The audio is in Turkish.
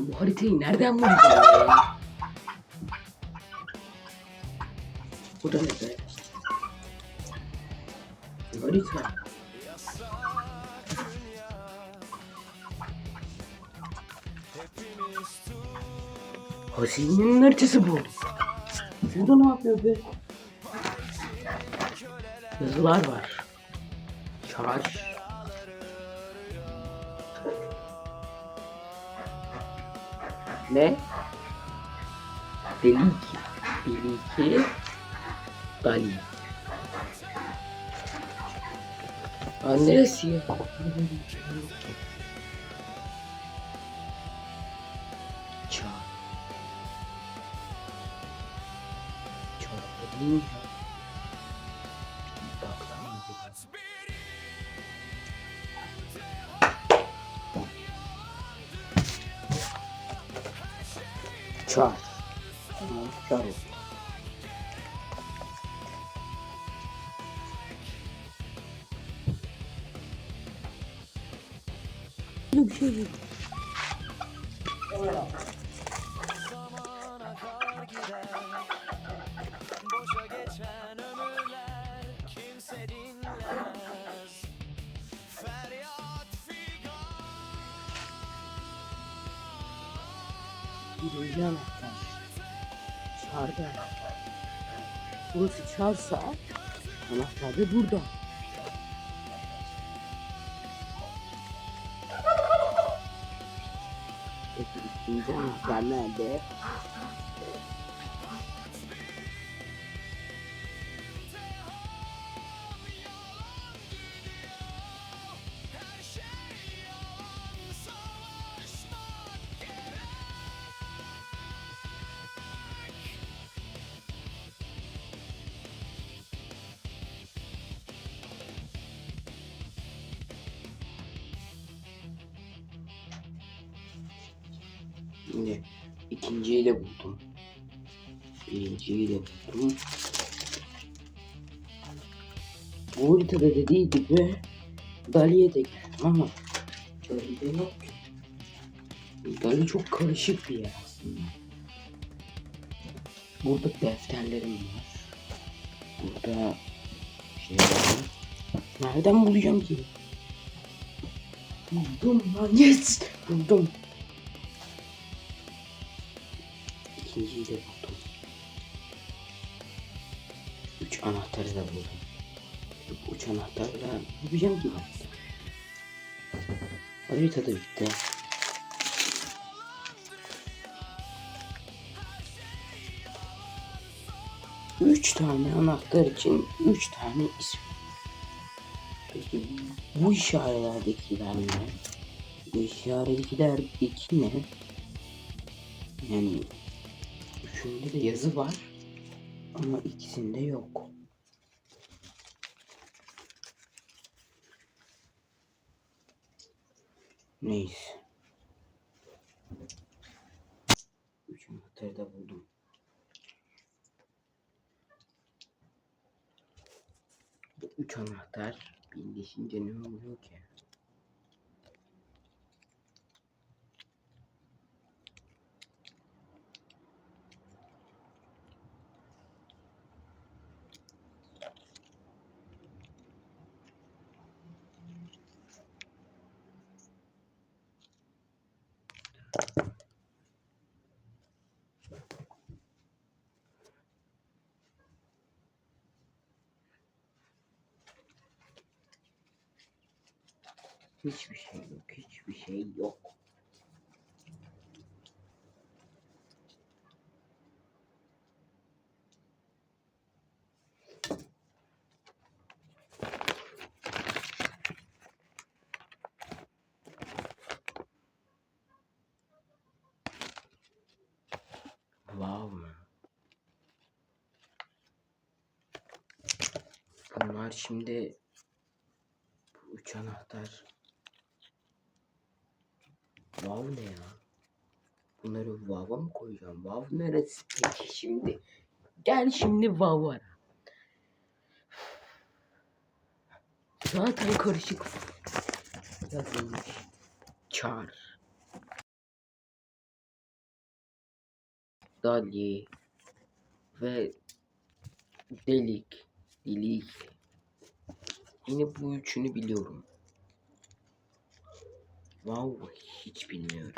Bu haritayı nereden ya? Bu da ne be? Harita. Hazinenin haritası bu. Şurada ne yapıyor be? Yazılar var. Çarş. Ne? Delik. Deliki. Dali. Aa, neresi ya? Tá. claro Não, não, não. Birinci anahtar. Çarda. Burası çarsa anahtar da burada. Peki anahtar nerede? Şimdi ikinciyi de buldum. Birinciyi de buldum. Bu haritada dediği gibi Dali'ye de geldim ama Dali'de yok ki. Dali çok karışık bir yer aslında. Burada defterlerim var. Burada şey var. Nereden bulacağım ki? Buldum lan yes! Buldum. İkinciyi de buldum. Üç anahtarı da buldum. Bu Üç anahtarla ne yapacağım ki ben? Harita da bitti. Üç tane anahtar için üç tane isim. Peki bu işaretlerdekiler ne? Bu işaretlerdeki ne? Yani üçünde de yazı var ama ikisinde yok. Neyse. Üç anahtarı da buldum. Bu üç anahtar birleşince ne oluyor ki? Hiçbir şey yok, hiçbir şey yok. Wow mı? Bunlar şimdi bu üç anahtar. Wow ne ya? Bunları Wow'a mı koyacağım? Wow neresi peki şimdi? Gel şimdi Wow ara. Zaten karışık yazılmış. Çağır. Dali ve Delik. Delik. Yine bu üçünü biliyorum. Wow hiç bilmiyorum.